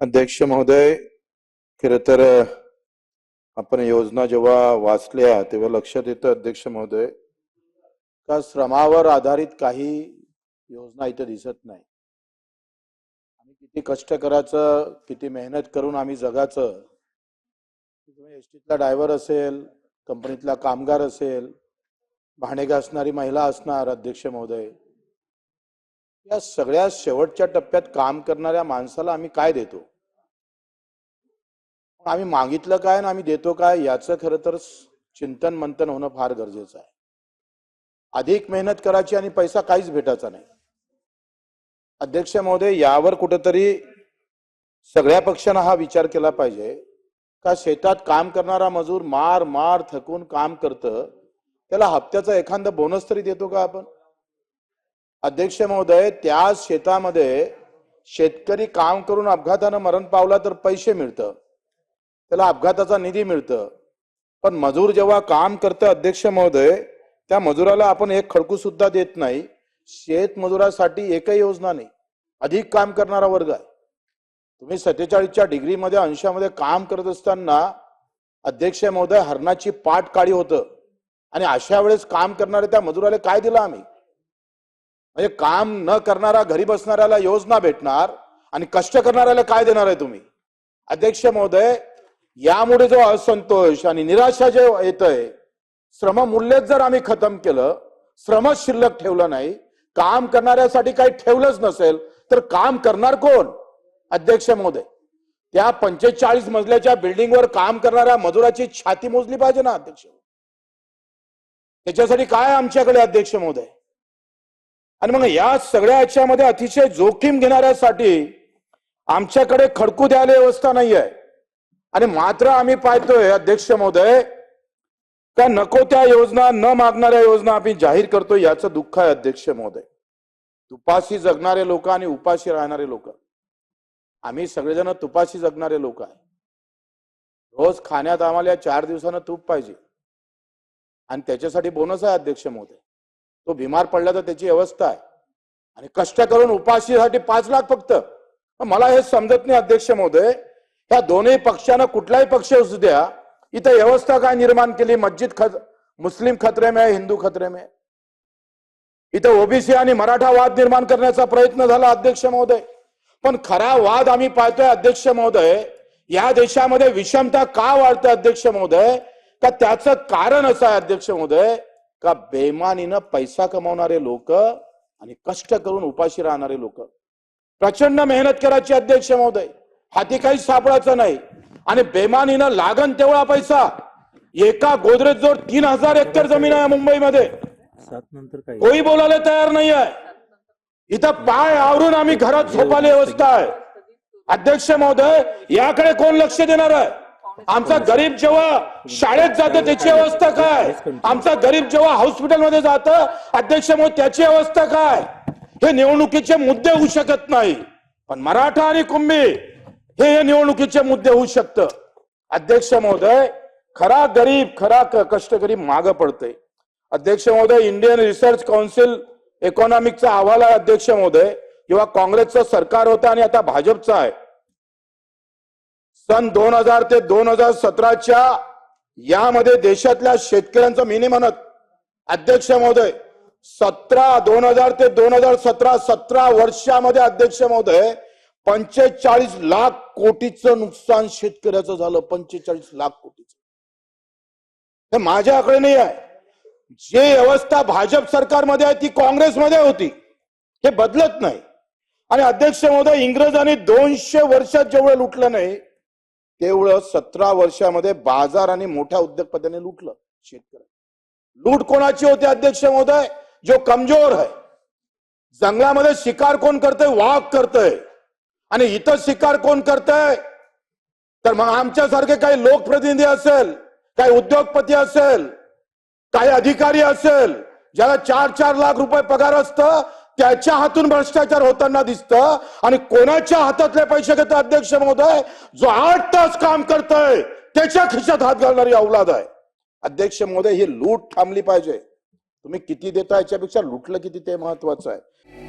अध्यक्ष महोदय खर तर आपण योजना जेव्हा वाचल्या तेव्हा लक्षात येतं अध्यक्ष महोदय का श्रमावर आधारित काही योजना इथं दिसत नाही. आम्ही किती कष्ट करायचं किती मेहनत करून आम्ही जगाचं एस टीतला ड्रायव्हर असेल कंपनीतला कामगार असेल भाणे घासणारी महिला असणार अध्यक्ष महोदय या सगळ्या शेवटच्या टप्प्यात काम करणाऱ्या माणसाला आम्ही काय देतो? आम्ही मागितलं काय आणि आम्ही देतो काय याचं खरं तर चिंतन मंथन होणं फार गरजेचं आहे. अधिक मेहनत करायची आणि पैसा काहीच भेटायचा नाही. अध्यक्ष महोदय यावर कुठेतरी सगळ्या पक्षांना हा विचार केला पाहिजे. का शेतात काम करणारा मजूर मार मार थकून काम करतं त्याला हप्त्याचा एखादा बोनस तरी देतो का आपण? अध्यक्ष महोदय त्या शेतामध्ये शेतकरी काम करून अपघातानं मरण पावला तर पैसे मिळतं. त्याला अपघाताचा निधी मिळतं. पण मजूर जेव्हा काम करतं अध्यक्ष महोदय त्या मजुराला आपण एक खडकू सुद्धा देत नाही. शेत मजुरासाठी एकही योजना नाही. अधिक काम करणारा वर्ग आहे. तुम्ही सत्तेचाळीसच्या डिग्रीमध्ये अंशामध्ये काम करत असताना अध्यक्ष महोदय हरणाची पाठ काळी होतं. आणि अशा वेळेस काम करणाऱ्या त्या मजुराला काय दिलं आम्ही? म्हणजे काम न करणारा घरी बसणाऱ्याला योजना भेटणार आणि कष्ट करणाऱ्याला काय देणार आहे तुम्ही? अध्यक्ष महोदय यामुळे जो असंतोष आणि निराशा जे येत आहे श्रम मूल्यच जर आम्ही खतम केलं श्रमच शिल्लक ठेवलं नाही काम करणाऱ्यासाठी काही ठेवलंच नसेल तर काम करणार कोण? अध्यक्ष महोदय त्या पंचेचाळीस मजल्याच्या बिल्डिंगवर काम करणाऱ्या मजुराची छाती मोजली पाहिजे ना अध्यक्ष त्याच्यासाठी काय आमच्याकडे अध्यक्ष महोदय? आणि मग या सगळ्या याच्यामध्ये अतिशय जोखीम घेणाऱ्यासाठी आमच्याकडे खडकू द्यायला व्यवस्था नाही आहे आणि मात्र आम्ही पाहतोय अध्यक्ष महोदय का नको त्या योजना न मागणाऱ्या योजना आम्ही जाहीर करतो याचं दुःख आहे अध्यक्ष महोदय. तुपाशी जगणारे लोक आणि उपाशी राहणारे लोक. आम्ही सगळेजण तुपाशी जगणारे लोक आहे. रोज खाण्यात आम्हाला या चार दिवसानं तूप पाहिजे. आणि त्याच्यासाठी बोनस आहे अध्यक्ष महोदय. तो बिमार पडला तर त्याची व्यवस्था आहे. आणि कष्ट करून उपाशीसाठी पाच लाख फक्त. मला हे समजत नाही अध्यक्ष महोदय. या दोन्ही पक्षानं कुठलाही पक्ष असू द्या इथं व्यवस्था काय निर्माण केली मस्जिद खत मुस्लिम खतरे में हिंदू खतरे में इथं ओबीसी आणि मराठा वाद निर्माण करण्याचा प्रयत्न झाला अध्यक्ष महोदय. पण खरा वाद आम्ही पाहतोय अध्यक्ष महोदय या देशामध्ये विषमता का वाढते अध्यक्ष महोदय? का त्याचं कारण असं आहे अध्यक्ष महोदय? का बेमानीनं पैसा कमावणारे लोक आणि कष्ट करून उपाशी राहणारे लोक. प्रचंड मेहनत करायची अध्यक्ष महोदय. हाती काही सापडायचं नाही. आणि बेमानीनं लागन तेवढा पैसा. एका गोदरेज जोड तीन हजार एकर जमीन आहे मुंबईमध्ये. कोणी बोलायला तयार नाही आहे. इथं पाय आवरून आम्ही घरात झोपायला व्यवस्था आहे. अध्यक्ष महोदय याकडे कोण लक्ष देणार आहे? आमचा गरीब जेव्हा शाळेत जातो त्याची अवस्था काय? आमचा गरीब जेव्हा हॉस्पिटलमध्ये जात अध्यक्ष महोदय त्याची अवस्था काय? हे निवडणुकीचे मुद्दे होऊ शकत नाही. पण मराठा आणि कुंभी हे या निवडणुकीचे मुद्दे होऊ शकतं. अध्यक्ष महोदय खरा गरीब खरा कष्टकरी माग पडतंय. अध्यक्ष महोदय इंडियन रिसर्च काउन्सिल इकॉनॉमिकचा अहवाल आहे अध्यक्ष महोदय. किंवा काँग्रेसचं सरकार होतं आणि आता भाजपचं आहे. सन दोन हजार ते दोन हजार सतराच्या यामध्ये देशातल्या शेतकऱ्यांचं मिनी म्हणत. अध्यक्ष महोदय सतरा दोन हजार ते दोन हजार सतरा सतरा वर्षामध्ये अध्यक्ष महोदय पंचेचाळीस लाख कोटीचं नुकसान शेतकऱ्याचं झालं पंचेचाळीस लाख कोटीचं. हे माझ्याकडे नाही आहे. जे व्यवस्था भाजप सरकारमध्ये आहे ती काँग्रेसमध्ये होती. हे बदलत नाही. आणि अध्यक्ष महोदय इंग्रजांनी दोनशे वर्षात जेवढं लुटलं नाही तेवढं सतरा वर्षामध्ये बाजार आणि मोठ्या उद्योगपतीने लुटलं शेतकऱ्या लूट कोणाची होती अध्यक्ष महोदय? जो कमजोर आहे. जंगलामध्ये शिकार कोण करतोय? वाघ करतोय. आणि इथं शिकार कोण करतय? तर मग आमच्यासारखे काही लोकप्रतिनिधी असेल काही उद्योगपती असेल काही अधिकारी असेल ज्याला चार चार लाख रुपये पगार असतं त्याच्या हातून भ्रष्टाचार होताना दिसतं आणि कोणाच्या हातातले पैसे घेत अध्यक्ष महोदय? जो आठ तास काम करतोय त्याच्या खिशात हात घालणारी अवलाद आहे. अध्यक्ष महोदय ही लूट थांबली पाहिजे. तुम्ही किती देता याच्यापेक्षा लुटलं किती ते महत्वाचं आहे.